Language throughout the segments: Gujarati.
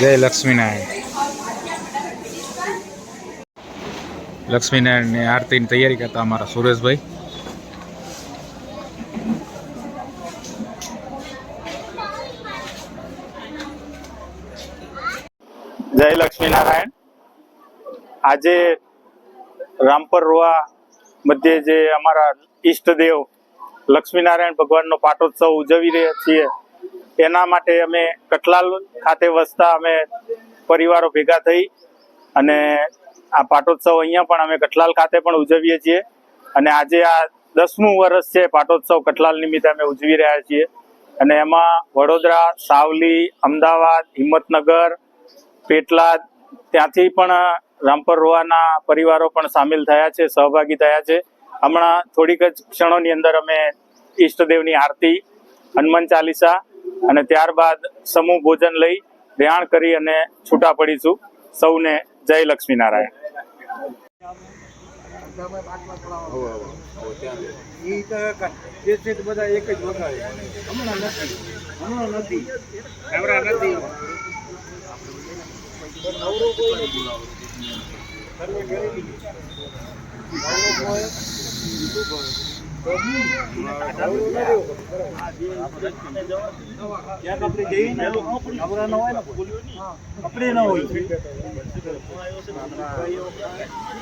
જય લક્ષ્મીનારાયણ. લક્ષ્મીનારાયણની આરતીની તૈયારી કરતા અમારા સુરેશભાઈ. જય લક્ષ્મીનારાયણ. આજે રામપર રોવા મધ્યે જે અમારા ઈષ્ટદેવ લક્ષ્મીનારાયણ ભગવાનનો પાટોત્સવ ઉજવી રહ્યા છીએ. એના માટે અમે કઠલાલ ખાતે વસતા અમે પરિવારો ભેગા થઈ અને આ પાટોત્સવ અહીંયા પણ અમે કઠલાલ ખાતે પણ ઉજવીએ છીએ. અને આજે આ દસમું વર્ષ છે પાટોત્સવ કઠલાલ નિમિત્તે અમે ઉજવી રહ્યા છીએ. અને એમાં વડોદરા, સાવલી, અમદાવાદ, હિંમતનગર, પેટલાદ ત્યાંથી પણ રામપર રોવાના પરિવારો પણ સામેલ થયા છે, સહભાગી થયા છે. હમણાં થોડીક જ ક્ષણોની અંદર અમે ઈષ્ટદેવની આરતી, હનુમાન ચાલીસા અને ત્યારબાદ સમૂહ ભોજન લઈ રેહાણ કરી અને છૂટા પડીશું. સૌને જય લક્ષ્મીનારાયણ.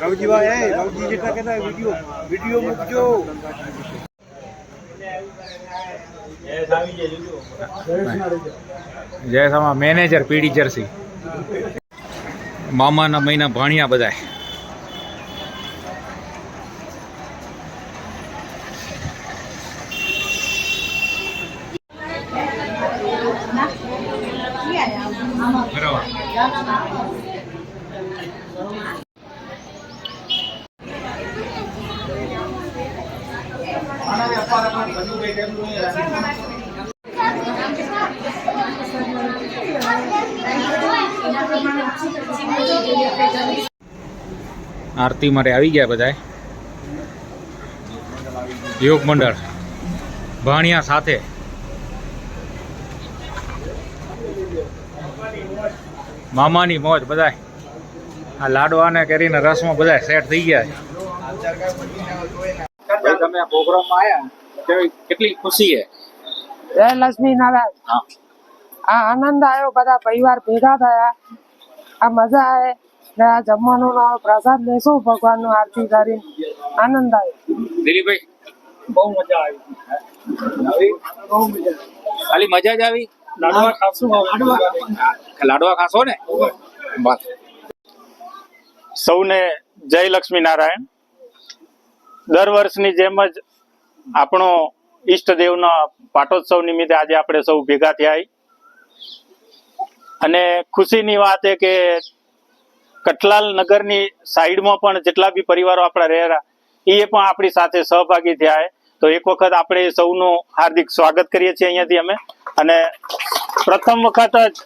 રવજીભાઈ રવજી જય સામા મેનેજર પીડી જર્સી મામાના મહિના ભાણિયા બધાય. આરતી માટે આવી ગયા બધા યોગ મંડળ ભાણિયા સાથે. મામાની મોજ બધાય. આ લાડવાને કરીને રસમાં બધાય સેટ થઈ ગયા છે. તમે પ્રોગ્રામમાં આવ્યા કેટલી ખુશી છે? જય લક્ષ્મી નારાયણ. આ આનંદ આવ્યો બધા પરિવાર ભેગા થયા. આ મજા આવે જમવાનું પ્રસાદ લેશું ભગવાનનું આરતી કરી આનંદ આવ્યો દિલીપભાઈ બહુ મજા આવી. બહુ મજા ખાલી મજા જ આવી? લાડવા ખાશું લાડવા. લાડવા ખાશો ને? બસ. સૌને જય લક્ષ્મીનારાયણ. દર વર્ષની જેમ જ આપણો ઈષ્ટદેવના પાટોત્સવ નિમિત્તે આજે આપણે સૌ ભેગા થયા અને ખુશીની વાત એ કે કઠલાલ નગરની સાઈડમાં પણ જેટલા બી પરિવારો આપણા રહેલા, એ પણ આપણી સાથે સહભાગી થયા તો એક વખત આપણે સૌનું હાર્દિક સ્વાગત કરીએ છીએ અહીંયાથી અમે. અને પ્રથમ વખત જ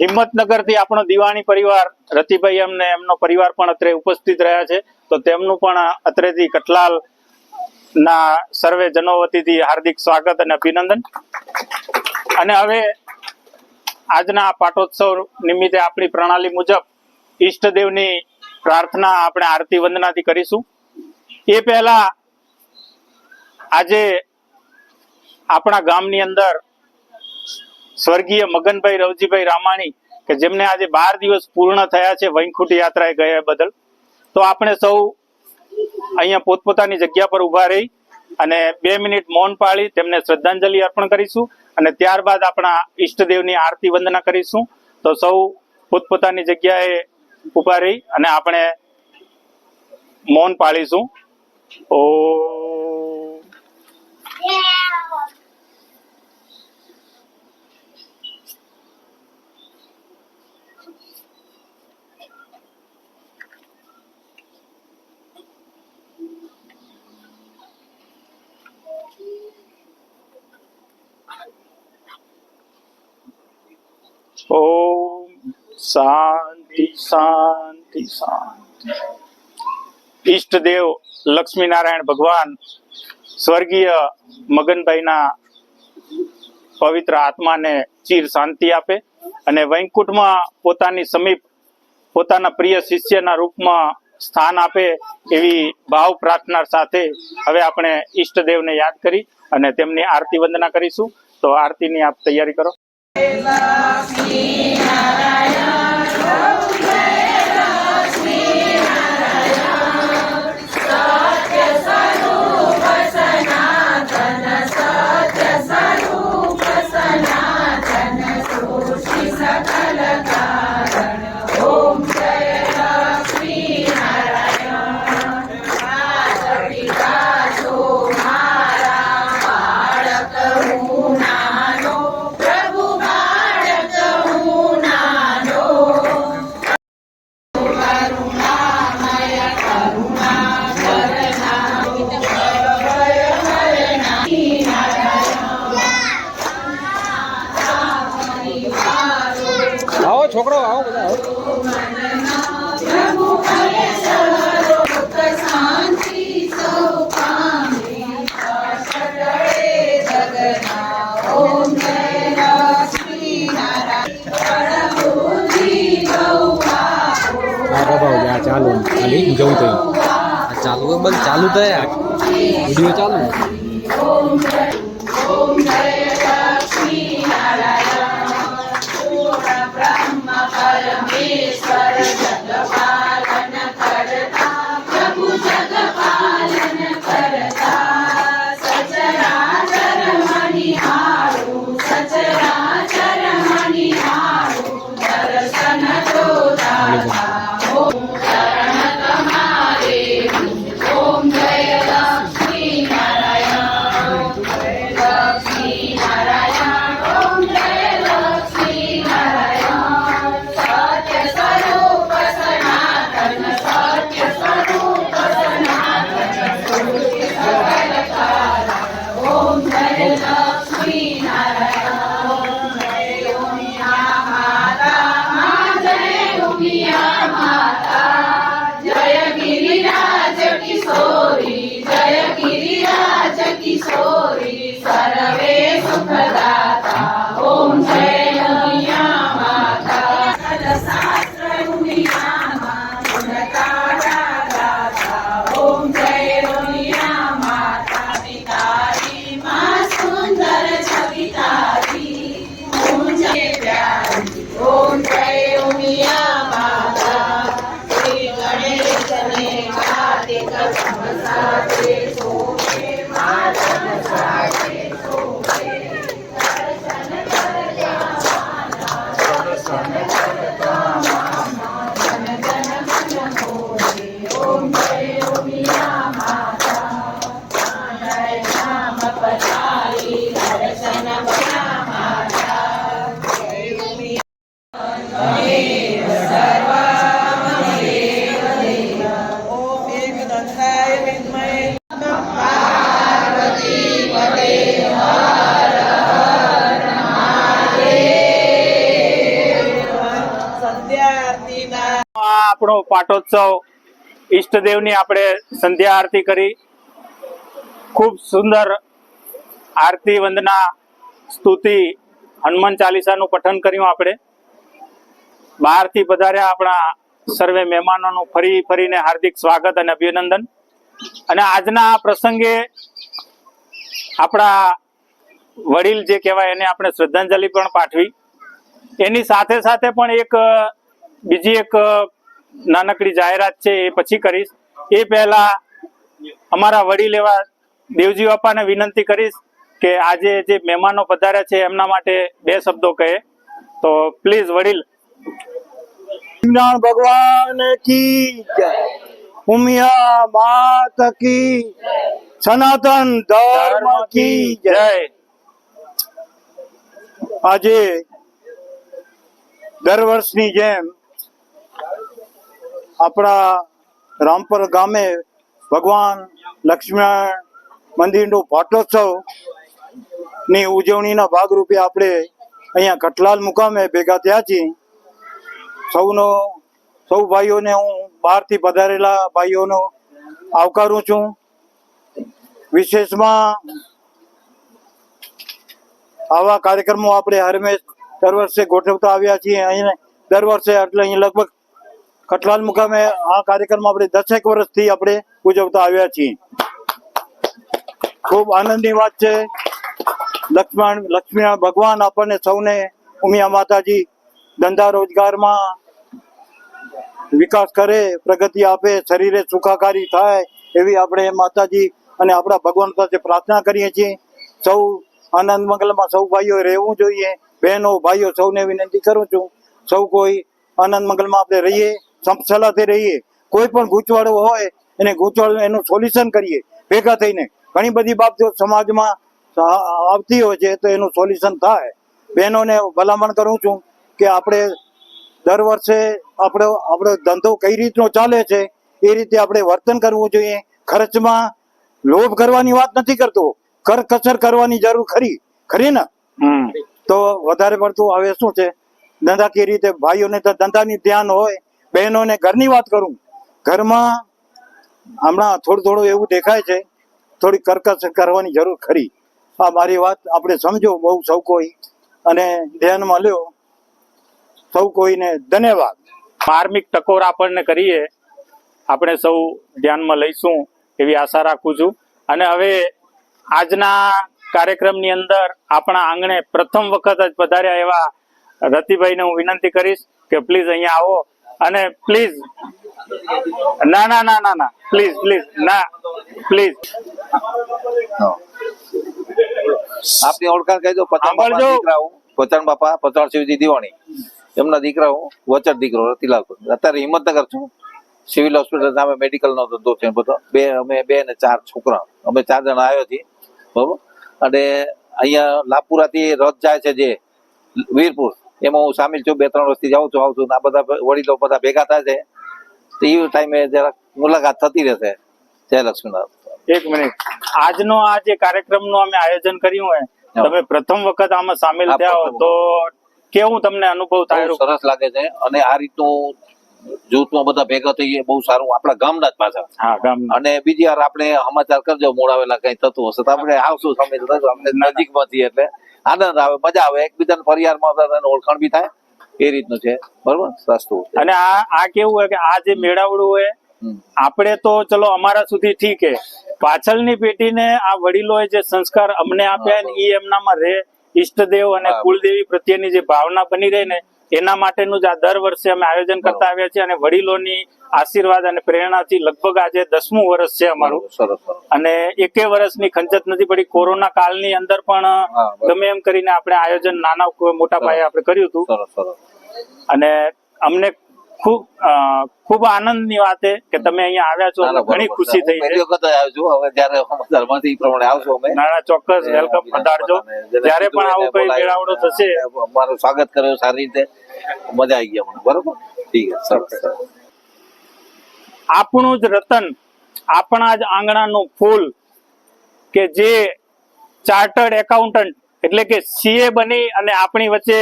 હિંમતનગરથી આપણો દિવાણી પરિવાર, રતિભાઈ અમને એમનો પરિવાર પણ અત્રે ઉપસ્થિત રહ્યા છે. તો તેમનું પણ અત્રેથી કટલાલ ના સર્વે જનો વતીથી હાર્દિક સ્વાગત અને અભિનંદન. અને હવે આજના પાટોત્સવ નિમિત્તે આપણી પ્રણાલી મુજબ ઈષ્ટદેવની પ્રાર્થના આપણે આરતી વંદનાથી કરીશું. એ પહેલા આજે આપણા ગામની અંદર સ્વર્ગીય મગનભાઈ રવજીભાઈ રામાણી, કે જેમને આજે બાર દિવસ પૂર્ણ થયા છે વૈકુંઠ યાત્રાએ ગયા બદલ. તો આપણે સૌ અહીંયા પોતપોતાની જગ્યા પર ઊભા રહી અને બે મિનિટ મૌન પાળી, તેમને શ્રદ્ધાંજલિ અર્પણ કરીશું અને ત્યારબાદ આપણા ઈષ્ટદેવની આરતી વંદના કરીશું. તો સૌ પોતપોતાની જગ્યાએ રહી અને આપણે મૌન પાળીશું. ઓ. ઓ. શાંતિ શાંતિ શાંતિ. ઈષ્ટદેવ લક્ષ્મીનારાયણ ભગવાન સ્વર્ગીય મગનભાઈના પવિત્ર આત્માને ચીર શાંતિ આપે અને વૈકુંઠમાં પોતાની સમીપ, પોતાના પ્રિય શિષ્યના રૂપમાં સ્થાન આપે એવી ભાવ પ્રાર્થના સાથે હવે આપણે ઈષ્ટદેવને યાદ કરી અને તેમની આરતી વંદના કરીશું. તો આરતીની આપ તૈયારી કરો. ખાલી જવું થયું ચાલુ બંધ ચાલુ થયા વીડિયો ચાલુ Thank you. આપણો પાટોત્સવ ઈષ્ટદેવની આપણે સંધ્યા આરતી કરી. ખૂબ સુંદર આરતી વંદના સ્તુતિ હનુમાન ચાલીસાનું પઠન કર્યું આપણે. બહારથી પધાર્યા આપણા સર્વે મહેમાનોનું ફરી ફરીને હાર્દિક સ્વાગત અને અભિનંદન. અને આજના આ પ્રસંગે આપણા વડીલ જે કહેવાય એને આપણે શ્રદ્ધાંજલિ પણ પાઠવી. એની સાથે સાથે પણ એક, બીજી એક નાનકડી જાહેરાત છે એ પછી કરીશ. એ પહેલા અમારા વડીલ એવા દેવજી બાપાને વિનંતી કરીશ કે આજે જે મહેમાનો પધાર્યા છે એમના માટે બે શબ્દો કહે. તો પ્લીઝ વડીલ. ભગવાન કી જય. ઉમિયા માત કી સનાતન ધર્મ કી જય. આજે દર વર્ષની જેમ આપણા રામપર ગામે ભગવાન લક્ષ્મીનારાયણ મંદિરનો પાટોત્સવની ઉજવણીના ભાગરૂપે આપણે અહીંયા કઠલાલ મુકામે ભેગા થયા છીએ. સૌનો, સૌ ભાઈઓને હું બહારથી પધારેલા ભાઈઓનો આવકારું છું. વિશેષમાં આવા કાર્યક્રમો આપણે હરમેશ દર વર્ષે ગોઠવતા આવ્યા છીએ. અહીં દર વર્ષે એટલે અહીં લગભગ કઠલાલ મુકામે આ કાર્યક્રમ આપણે દસેક વર્ષથી આપણે ઉજવતા આવ્યા છીએ. ખૂબ આનંદની વાત છે. લક્ષ્મણ લક્ષ્મી ભગવાન આપણને સૌને ઉમિયા માતાજી ધંધા રોજગારમાં વિકાસ કરે, પ્રગતિ આપે, શરીરે સુખાકારી થાય એવી આપણે માતાજી અને આપણા ભગવાન પાસે પ્રાર્થના કરીએ છીએ. સૌ આનંદ મંગલમાં સૌ ભાઈઓ રહેવું જોઈએ. બહેનો, ભાઈઓ સૌને વિનંતી કરું છું. સૌ કોઈ આનંદ મંગલમાં આપણે રહીએ. સંપસલાથી રહીએ. કોઈ પણ ગૂંચવાડો હોય એને ગૂંચવાડો એનું સોલ્યુશન કરીએ ભેગા થઈને. ઘણી બધી બાબતો સમાજમાં આવતી હોય છે તો એનું સોલ્યુશન થાય. બહેનોને ભલામણ કરું છું કે આપણે દર વર્ષે આપણો આપણો ધંધો કઈ રીતનો ચાલે છે એ રીતે આપણે વર્તન કરવું જોઈએ. ખર્ચમાં લોભ કરવાની વાત નથી કરતો. કરકસર કરવાની જરૂર ખરી. ખરી ને? તો વધારે પડતું હવે શું છે? ધંધાકીય રીતે ભાઈઓને તો ધંધાની ધ્યાન હોય બહેનોને ઘરની વાત કરું. ઘરમાં હમણાં થોડું થોડું એવું દેખાય છે, થોડી કરકસર કરવાની જરૂર ખરી. આ મારી વાત આપણે સમજો, બહુ સૌ કોઈ. અને ધ્યાનમાં લ્યો, સૌ કોઈને ધન્યવાદ. માર્મિક ટકોર આપણને કરીએ, આપણે સૌ ધ્યાનમાં લઈશું, એવી આશા રાખું છું. અને હવે આજના કાર્યક્રમની અંદર આપણા આંગણે પ્રથમ વખત જ પધાર્યા એવા રતિભાઈને હું વિનંતી કરીશ કે પ્લીઝ અહીંયા આવો. અને પ્લીઝ ના ના ના ના ના પ્લીઝ પ્લીઝ ના પ્લીઝ આપની ઓળખાણ કહી દો પતન બાપા સાંભળજો. દીકરા હું પચાણ બાપા પચાણ શિવજી દિવાણી એમના દીકરા હું વચર દીકરો રતિલાલ અત્યારે હિંમતનગર છું. સિવિલ હોસ્પિટલ સામે મેડિકલ નો ધંધો છે. બધો. બે અમે બે ને ચાર છોકરા. અમે ચાર જણા આવ્યો છીએ. બરોબર? અને અહીંયા લાપુરાથી રથ જાય છે જે વીરપુર. એમાં હું સામેલ છું બે ત્રણ વર્ષથી જાઉં છું આવું છું આ બધા વડીલો બધા ભેગા થાય છે. તો એ ટાઈમે જરાક મુલાકાત થતી રહેશે. જય લક્ષ્મીનાથ એક મિનિટ. આજનો આ જે કાર્યક્રમનું અમે આયોજન કર્યું હોય તમે પ્રથમ વખત આમાં સામેલ થયા હો તો કેવું તમને અનુભવ થાય? સરસ લાગે છે અને આ રીતનું જૂથમાં બધા ભેગા થઈએ બહુ સારું આપણા ગામના જ પાછા. અને બીજી વાર આપણે સમાચાર કરજો મોડાવેલા કઈ થતું હશે. તો આપણે આવશું સમય આપણે નજીકમાં છીએ એટલે. આનંદ આવે મજા આવે એકબીજાને બધાને ઓળખાણ બી થાય. એ રીતનું છે. બરોબર? સસ્તું અને આ આ કેવું હોય કે આ જે મેળાવડું હોય. આપણે તો ચલો અમારા સુધી ઠીક હે પાછળની પેઢીને આ વડીલોએ જે સંસ્કાર અમને આપ્યા ને એ એમનામાં રહે. ઈષ્ટદેવ અને કુલદેવી પ્રત્યેની જે ભાવના બની રહે ને એના માટેનું જ આ દર વર્ષે અમે આયોજન કરતા આવ્યા છીએ અને વડીલોની આશીર્વાદ અને પ્રેરણાથી લગભગ આજે દસમું વર્ષ છે અમારું. અને એકે વર્ષની ખંજત નથી પડી. કોરોના કાળની અંદર પણ ગમે એમ કરીને આપણે આયોજન નાના કોઈ મોટા પાયે આપણે કર્યું હતું. અને અમને ખૂબ ખૂબ આનંદની વાત છે કે તમે અહીંયા આવ્યા છો ઘણી ખુશી થઈ છે. હવે જ્યારે ધર્મથી પ્રમાણે આવશો અમે. નાના ચોક્કસ વેલકમ પધારજો. જ્યારે પણ આવો કોઈ મેળાવડો થશે. અમારું સ્વાગત કર્યો સારી રીતે. મજા આવી ગઈ અમને. બરોબર? ઠીક સરસ. આપણું જ રતન આપણા જ આંગણાનું ફૂલ કે જે ચાર્ટર્ડ એકાઉન્ટન્ટ એટલે કે સીએ બની અને આપણી વચ્ચે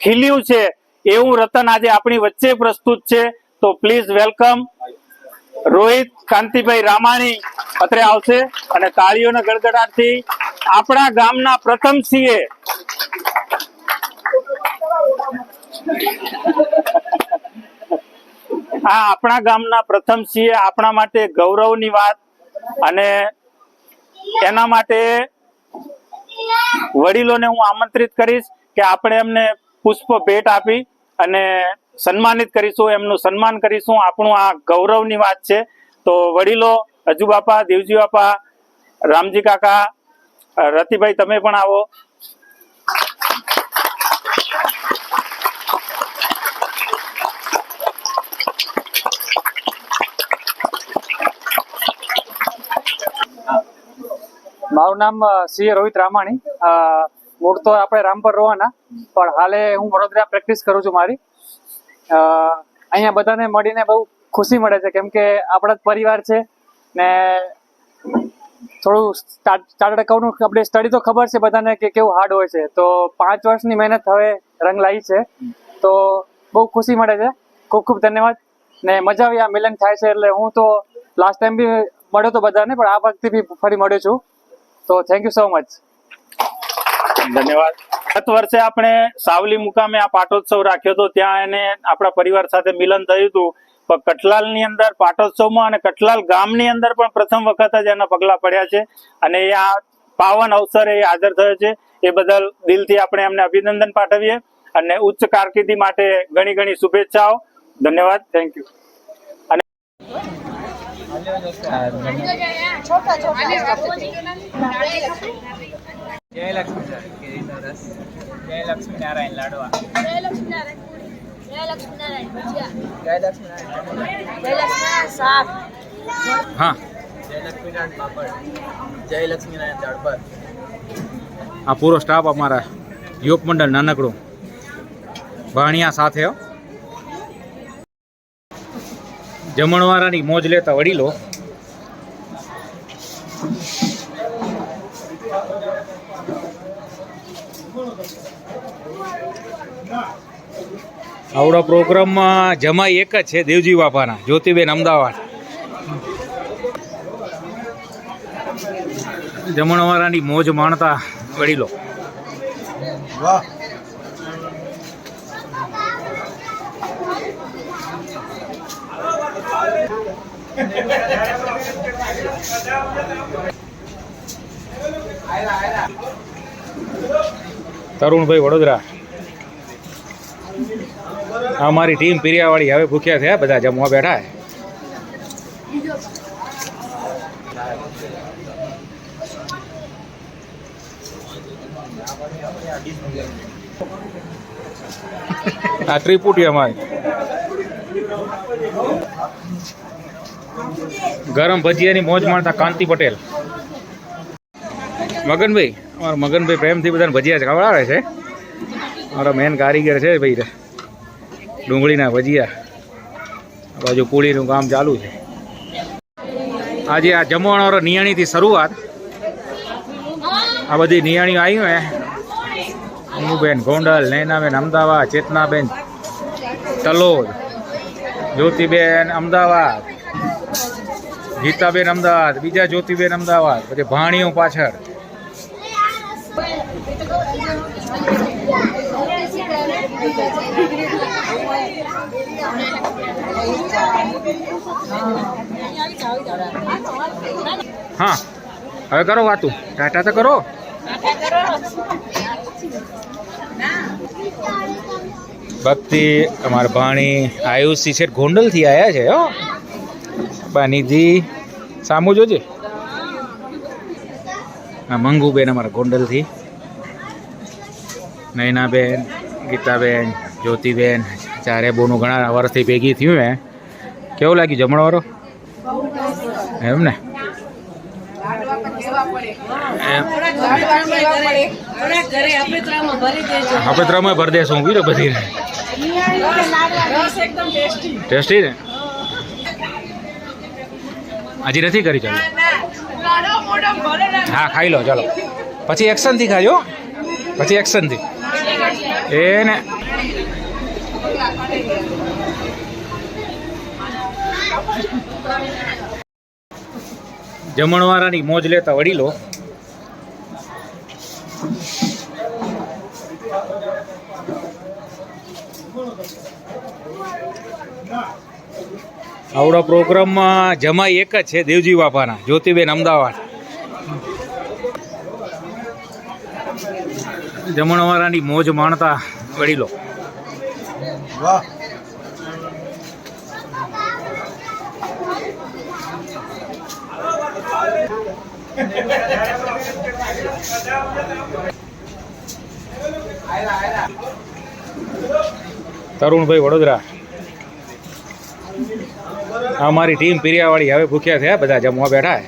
ખીલ્યું છે એવું રતન આજે આપણી વચ્ચે પ્રસ્તુત છે. તો પ્લીઝ વેલકમ રોહિત કાંતિભાઈ રામાણી અત્રે આવશે અને તાળીઓના ગડગડાટથી આપણા ગામના પ્રથમ સીએ. આ આપણા ગામના પ્રથમ સીએ આપણા માટે ગૌરવની વાત અને એના માટે વડીલોને હું આમંત્રિત કરીશ કે આપણે એમને પુષ્પ ભેટ આપી. અને સન્માનિત કરીશું, એમનું સન્માન કરીશું. આપણું આ ગૌરવની વાત છે. તો વડીલો હજુ બાપા દેવજી બાપા રામજી કાકા, રતિભાઈ, તમે પણ આવો. મારું નામ સી રોહિત રામાણી. મૂળ તો આપણે રામપર રોવાના. પણ હાલે હું વડોદરા પ્રેક્ટિસ કરું છું મારી. અહીંયા બધાને મળીને બહુ ખુશી મળે છે કેમ કે આપણા જ પરિવાર છે ને થોડું ચાર્ટર્ડ એકાઉન્ટનું આપણે સ્ટડી તો ખબર છે બધાને કે કેવું હાર્ડ હોય છે. તો પાંચ વર્ષની મહેનત હવે રંગ લાવી છે. તો બહુ ખુશી મળે છે. ખૂબ ખૂબ ધન્યવાદ. ને મજા આવી આ મિલન થાય છે એટલે હું તો લાસ્ટ ટાઈમ બી મળ્યો તો બધાને, પણ આ વખતે બી ફરી મળ્યો છું. તો થેન્ક યુ સો મચ ધન્યવાદ. ગત વર્ષે આપણે સાવલી મુકામે આ પાટોત્સવ રાખ્યો હતો. ત્યાં એને આપણા પરિવાર સાથે મિલન થયું હતું. પણ કટલાલની અંદર પાટોત્સવમાં અને કઠલાલ ગામની અંદર પણ પ્રથમ વખત જ એના પગલા પડ્યા છે. અને એ આ પાવન અવસરે એ હાજર થયો છે. એ બદલ દિલથી આપણે એમને અભિનંદન પાઠવીએ અને ઉચ્ચ કારકિર્દી માટે ઘણી ઘણી શુભેચ્છાઓ. ધન્યવાદ. થેન્ક યુ જય લક્ષ્મી જય લક્ષ્મી નારાયણ લાડવા. જય લક્ષ્મીનારાયણ જય લક્ષ્મીનારાયણ જય લક્ષ્મીનારાયણ જય લક્ષ્મીનારાયણ શાક હા. જય લક્ષ્મીનારાયણ પાપડ. જય લક્ષ્મીનારાયણ દાળભાત. આ પૂરો સ્ટાફ અમારા યુવક મંડળ નાનકડું. ભાણિયા સાથે હો. જમણવારાની મોજ લેતા વડીલો આવડો પ્રોગ્રામમાં જમાઈ એક જ છે દેવજી બાપાના, જ્યોતિબેન અમદાવાદ. જમણવારાની મોજ માણતા વડીલો. તરુણભાઈ વડોદરા. આ મારી ટીમ પિરિયાવાળી હવે ભૂખ્યા થયા બધા જમવા બેઠા. આ ત્રિપુટી અમારી. ગરમ ભજીયાની મોજ માણતા કાંતિ પટેલ. મગનભાઈ, અમારા મગનભાઈ પ્રેમથી બધાને ભજીયા ખવડાવે છે. મારો મેન કારીગર છે ભાઈ. ડુંગળીના ભજીયા. બાજુ પૂળીનું કામ ચાલુ છે. આજે આ જમવાણવાળો નિયાણીથી શરૂઆત. આ બધી નિયાણીઓ આવી ને અમુબેન ગોંડલ, નૈનાબેન અમદાવાદ, ચેતનાબેન તલોદ, જ્યોતિબેન અમદાવાદ, ગીતાબેન અમદાવાદ, બીજા જ્યોતિબેન અમદાવાદ, પછી ભાણીઓ પાછળ. હા, હવે કરો વાતું. ટાટા તો કરો. ભક્તિ, અમારા ભાણી આયુષી છે, ગોંડલથી આવ્યા છે, હો. બાનીજી સામુ જોજે. આ મંગુબેન અમારા ગોંડલથી. નયનાબેન, ગીતાબેન, જ્યોતિબેન. ચારે બોનું ઘણા વર્ષથી ભેગી થયું હે. કેવું લાગ્યું જમણવારો? એમ ને? આપણે ત્રમે ભરી દેશું. હું કીધું બધી. ટેસ્ટી ને? હજી નથી કરી ચાલો. હા, ખાઈ લો, ચાલો. પછી એક્શનથી ખાજો. પછી એક્શનથી એ ને જમણવારાની મોજ લેતા વડીલો. આવડા પ્રોગ્રામમાં જમાઈ એક જ છે દેવજી બાપાના, જ્યોતિબેન અમદાવાદ. જમણવાળાની મોજ માણતા વડીલો. વાહ. તરુણભાઈ વડોદરા. આ મારી ટીમ પિરિયાવાળી હવે ભૂખ્યા થયા બધા જમવા બેઠા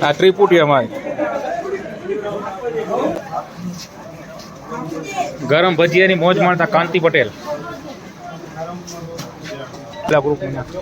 આ ત્રિપુટી અમારી ગરમ ભજીયાની મોજ માણતા કાંતિ પટેલ નાખ.